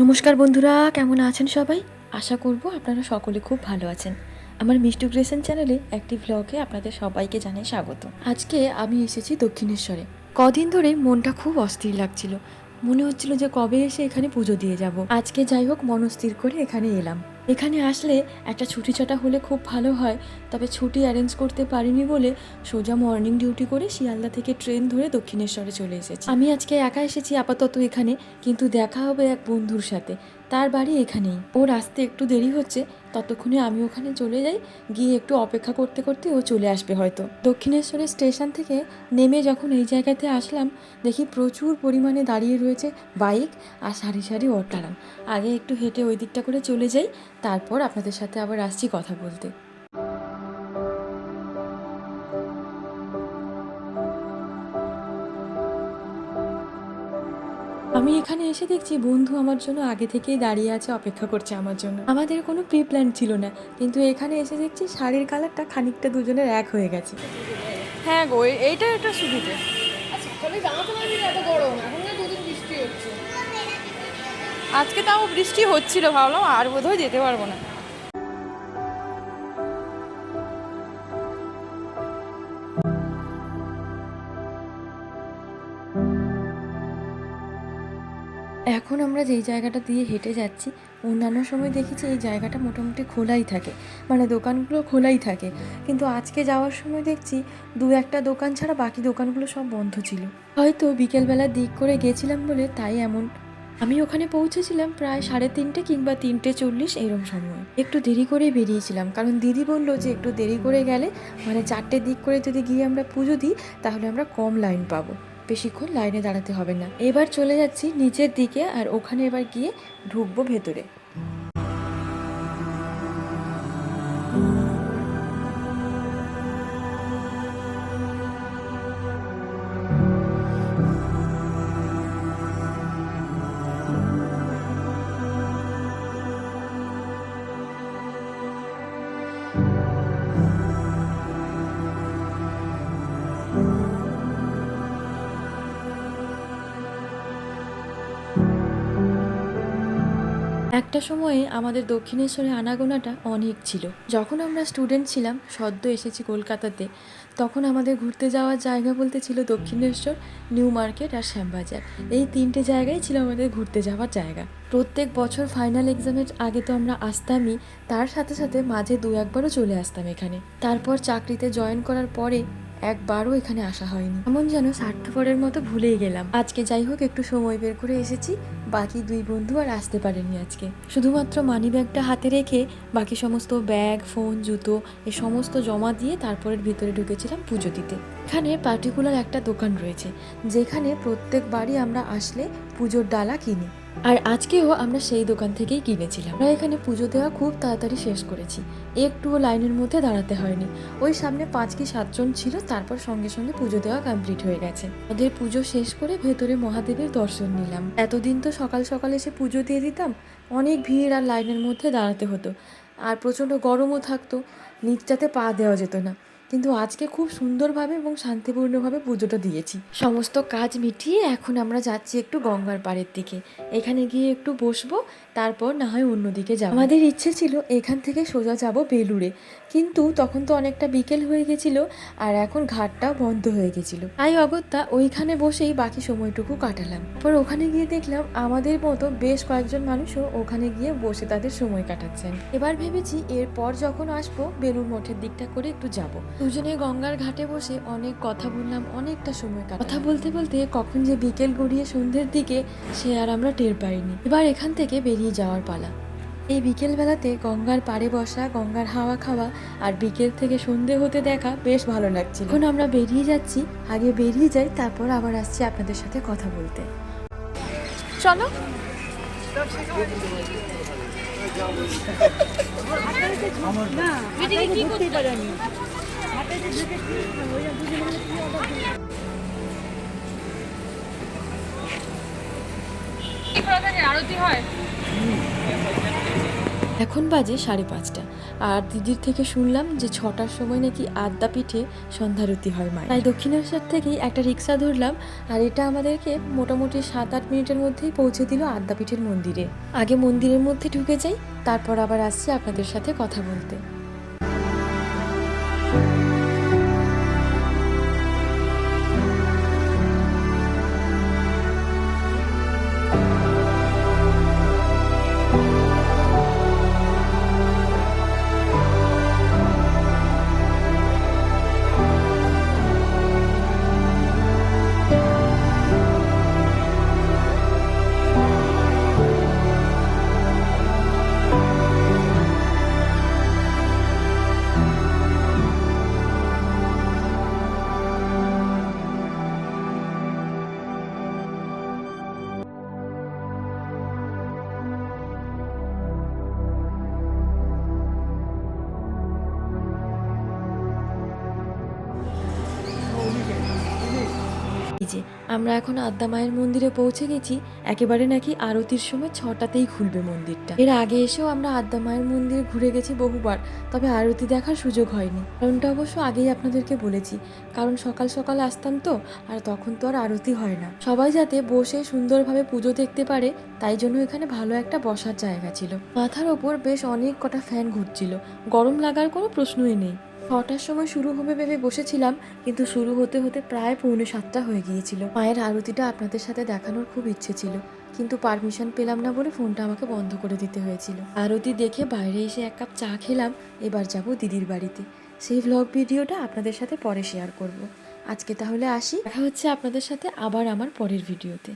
নমস্কার বন্ধুরা, কেমন আছেন সবাই? আশা করব আপনারা সকলে খুব ভালো আছেন। আমার মিষ্টু ক্রিয়েশন চ্যানেলে একটি ভ্লগে আপনাদের সবাইকে জানাই স্বাগত। আজকে আমি এসেছি দক্ষিণেশ্বরে। কদিন ধরে মনটা খুব অস্থির লাগছিল। মনে হচ্ছিল যে কবে এসে এখানে পুজো দিয়ে যাব। আজকে যাই হোক, মনস্থির করে এখানে এলাম। এখানে আসলে একটা ছুটি ছাটা হলে খুব ভালো হয়, তবে ছুটি অ্যারেঞ্জ করতে পারিনি বলে সোজা মর্নিং ডিউটি করে শিয়ালদা থেকে ট্রেন ধরে দক্ষিণেশ্বরে চলে এসেছি। আমি আজকে একা এসেছি আপাতত এখানে, কিন্তু দেখা হবে এক বন্ধুর সাথে। তার বাড়ি এখানেই। ওর আসতে একটু দেরি হচ্ছে। ততক্ষণে আমি ওখানে চলে যাই। গিয়ে একটু অপেক্ষা করতে করতে ও চলে আসবে হয়তো। দক্ষিণেশ্বরের স্টেশন থেকে নেমে যখন এই জায়গাতে আসলাম, দেখি প্রচুর পরিমাণে দাঁড়িয়ে রয়েছে বাইক আর সারি সারি অটালাম আগে একটু হেঁটে ওই দিকটা করে চলে যাই। তারপর আপনাদের সাথে আবার আসছি কথা বলতে। আমি এখানে এসে দেখছি বন্ধু আমার জন্য আগে থেকেই দাঁড়িয়ে আছে অপেক্ষা করছে আমার জন্য। আমাদের কোনো প্রি প্ল্যান ছিল না কিন্তু এখানে এসে দেখছি শাড়ির কালারটা খানিকটা দুজনের এক হয়ে গেছে। হ্যাঁ গো এইটা একটা সুবিধে। হচ্ছে। আজকে তাও বৃষ্টি হচ্ছিল ভাবলাম আর বোধহয় যেতে পারব না। যেই জায়গাটা দিয়ে হেঁটে যাচ্ছি, অন্যান্য সময় দেখেছি এই জায়গাটা মোটামুটি খোলাই থাকে। মানে দোকানগুলো খোলাই থাকে। কিন্তু আজকে যাওয়ার সময় দেখছি দু একটা দোকান ছাড়া বাকি দোকানগুলো সব বন্ধ ছিল। হয়তো বিকেলবেলা দিক করে গেছিলাম বলে তাই এমন। আমি ওখানে পৌঁছেছিলাম প্রায় সাড়ে তিনটে কিংবা তিনটে চল্লিশ এরম সময়। একটু দেরি করে বেরিয়েছিলাম। কারণ দিদি বলল যে একটু দেরি করে গেলে মানে চারটের দিক করে যদি গিয়ে আমরা পুজো দিই, তাহলে আমরা কম লাইন পাবো। বেশিক্ষণ লাইনে দাঁড়াতে হবে না। এবার চলে যাচ্ছি নিচের দিকে আর ওখানে এবার গিয়ে ঢুকবো ভেতরে। একটা সময়ে আমাদের দক্ষিণেশ্বরে আনাগোনাটা অনেক ছিল। যখন আমরা স্টুডেন্ট ছিলাম, সদ্য এসেছি কলকাতাতে, তখন আমাদের ঘুরতে যাওয়ার জায়গা বলতে ছিল দক্ষিণেশ্বর, নিউ মার্কেট আর শ্যামবাজার। এই তিনটে জায়গায় ছিল আমাদের ঘুরতে যাওয়ার জায়গা। প্রত্যেক বছর ফাইনাল এক্সামের আগে তো আমরা আসতামই, তার সাথে সাথে মাঝে দু একবারও চলে আসতাম এখানে। তারপর চাকরিতে জয়েন করার পরে একবারও এখানে আসা হয়নি। এমন যেন স্বার্থপরের মতো ভুলেই গেলাম। আজকে যাই হোক, একটু সময় বের করে এসেছি। বাকি দুই বন্ধু আর আসতে পারেনি আজকে। শুধুমাত্র মানি ব্যাগটা হাতে রেখে বাকি সমস্ত ব্যাগ ফোন জুতো, এ সমস্ত জমা দিয়ে তারপরের ভিতরে ঢুকেছিলাম পুজো দিতে। এখানে পার্টিকুলার একটা দোকান রয়েছে, যেখানে প্রত্যেকবারই আমরা আসলে পুজোর ডালা কিনি। আর আজকেও আমরা সেই দোকান থেকেই কিনেছিলাম। আমরা এখানে পুজো দেওয়া খুব তাড়াতাড়ি শেষ করেছি। একটুও লাইনের মধ্যে দাঁড়াতে হয়নি। ওই সামনে পাঁচ কি সাতজন ছিল, তারপর সঙ্গে সঙ্গে পুজো দেওয়া কমপ্লিট হয়ে গেছে। ওদের পুজো শেষ করে ভেতরে মহাদেবের দর্শন নিলাম। এতদিন তো সকাল সকাল এসে পুজো দিয়ে দিতাম, অনেক ভিড় আর লাইনের মধ্যে দাঁড়াতে হতো। আর প্রচণ্ড গরমও থাকতো নিচটাতে পা দেওয়া যেত না। কিন্তু আজকে খুব সুন্দরভাবে এবং শান্তিপূর্ণভাবে পুজোটা দিয়েছি। সমস্ত কাজ মিটিয়ে এখন আমরা যাচ্ছি একটু গঙ্গার পাড়ের দিকে। এখানে গিয়ে একটু বসবো, তারপর না হয় অন্যদিকে যাব। আমাদের ইচ্ছে ছিল এখান থেকে সোজা যাব বেলুড়ে। কিন্তু তখন তো অনেকটা বিকেল হয়ে গেছিল আর এখন ঘাটটাও বন্ধ হয়ে গেছিল। তাই অগত্যা ওইখানে বসেই বাকি সময়টুকু কাটালাম। পর ওখানে গিয়ে দেখলাম আমাদের মতো বেশ কয়েকজন মানুষও ওখানে গিয়ে বসে তাদের সময় কাটাচ্ছেন। এবার ভেবেছি এরপর যখন আসব বেলুর মঠের দিকটা করে একটু যাব। দুজনে গঙ্গার ঘাটে বসে অনেক কথা বললাম, অনেকটা সময় কাটা কথা বলতে বলতে কখন যে বিকেল গড়িয়ে সন্ধ্যের দিকে, সে আর আমরা টের পাইনি। এবার এখান থেকে বেরিয়ে যাওয়ার পালা। এই বিকেল বেলাতে গঙ্গার পাড়ে বসা, গঙ্গার হাওয়া খাওয়া আর বিকেল থেকে সন্ধে হতে দেখা বেশ ভালো লাগছে এখন আমরা বেরিয়ে যাচ্ছি। আগে বেরিয়ে যাই, তারপর আবার আসছি আপনাদের সাথে কথা বলতে। চলো। আরতি হয়। এখন বাজে সাড়ে পাঁচটা। আর দিদির থেকে শুনলাম যে ছটার সময় নাকি আদ্যা পিঠে সন্ধ্যারতি হয় মায়ের। তাই দক্ষিণেশ্বর থেকেই একটা রিক্সা ধরলাম, আর এটা আমাদেরকে মোটামুটি সাত আট মিনিটের মধ্যেই পৌঁছে দিল আদ্যাপীঠের মন্দিরে। আগে মন্দিরের মধ্যে ঢুকে যাই, তারপর আবার আসছি আপনাদের সাথে কথা বলতে। যে, আমরা এখন আদ্যা মায়ের মন্দিরে পৌঁছে গেছি। একেবারে নাকি আরতির সময় ছটাতেই খুলবে মন্দিরটা। এর আগে এসেও আমরা আদ্যা মায়ের মন্দিরে ঘুরে গেছি বহুবার, তবে আরতি দেখার সুযোগ হয়নি। কারণটা অবশ্য আগেই আপনাদেরকে বলেছি, কারণ সকাল সকাল আসতাম তো, আর তখন তো আর আরতি হয় না। সবাই যাতে বসে সুন্দরভাবে পুজো দেখতে পারে, তাই জন্য এখানে ভালো একটা বসার জায়গা ছিল। মাথার ওপর বেশ অনেক কটা ফ্যান ঘুরছিল। গরম লাগার কোনো প্রশ্নই নেই। ছটার সময় শুরু হবে ভেবে বসেছিলাম, কিন্তু শুরু হতে হতে প্রায় পৌনে সাতটা হয়ে গিয়েছিল। মায়ের আরতিটা আপনাদের সাথে দেখানোর খুব ইচ্ছে ছিল, কিন্তু পারমিশন পেলাম না বলে ফোনটা আমাকে বন্ধ করে দিতে হয়েছিল। আরতি দেখে বাইরে এসে এক কাপ চা খেলাম, এবার যাব দিদির বাড়িতে। সেই ভ্লগ ভিডিওটা আপনাদের সাথে পরে শেয়ার করব। আজকে তাহলে আসি, দেখা হচ্ছে আপনাদের সাথে আবার আমার পরের ভিডিওতে।